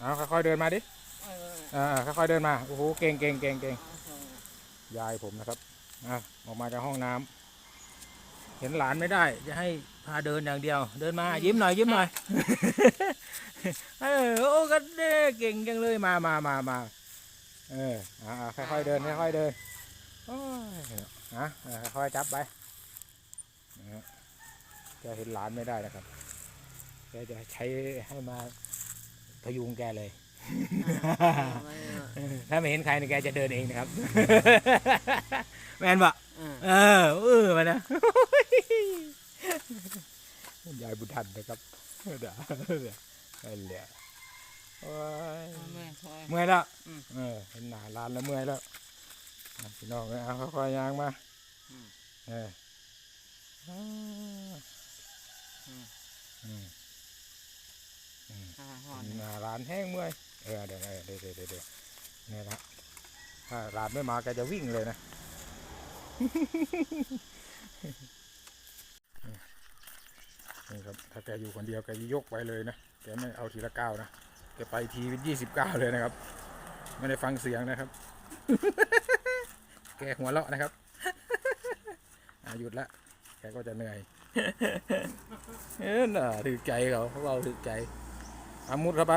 เอาค่อยๆเดินมาดิเอออ่าค่อยๆเดินมา โอ้โห เก่งเก่งเก่งเก่งเอาส่งยายผมนะครับอะออกมาจากห้องน้ำเห็นหลานไม่ได้ จะให้พาเดินอย่างเดียว เดินมา ยิ้มหน่อย ยิ้มหน่อย เออ โอ้กันเด้เก่งจังเลย มามามามาเอออ่าอ่าค่อยๆเดิน ค่อยๆเดินโอ้ยนะอ่าค่อยๆจับไปนะฮะแกเห็นหลานไม่ได้นะครับแกจะใช้ให้มาพ ยุงแกเลยเอาไว้เออถ้าไม่เห็นใครนี่แกจะเดินเองนะครับ แมนบะเออเออเออมานะยายบุญทันนะครับเดี๋ยวเดี๋ยวนั่นแหละโอ้ยเอาแม่คอยเมื่อยแล้วอืมเออเห็นหน้าร้านแล้วเมื่อยแล้วอะพี่น้องเอาค่อยๆย่างมาอืมเอออ่าอืม อืม อ่าห่อนหน้าร้านแห้งเมื่อยเออเดี๋ยวเดี๋ยวเดี๋ยวเดี๋ยวนี่นะถ้าร้านไม่มาแกจะวิ่งเลยนะนี่ครับถ้าแกอยู่คนเดียวแกจะยกไปเลยนะแกไม่เอาทีละเก้านะแกไปทีเป็นยี่สิบเก้าเลยนะครับ ไม่ได้ฟังเสียงนะครับ แกหัวเราะนะครับอะหยุดละแกก็จะเหนื่อยเอ้น่ะถือใจเขาเขาเอาถือใจ อามุดเข้าไป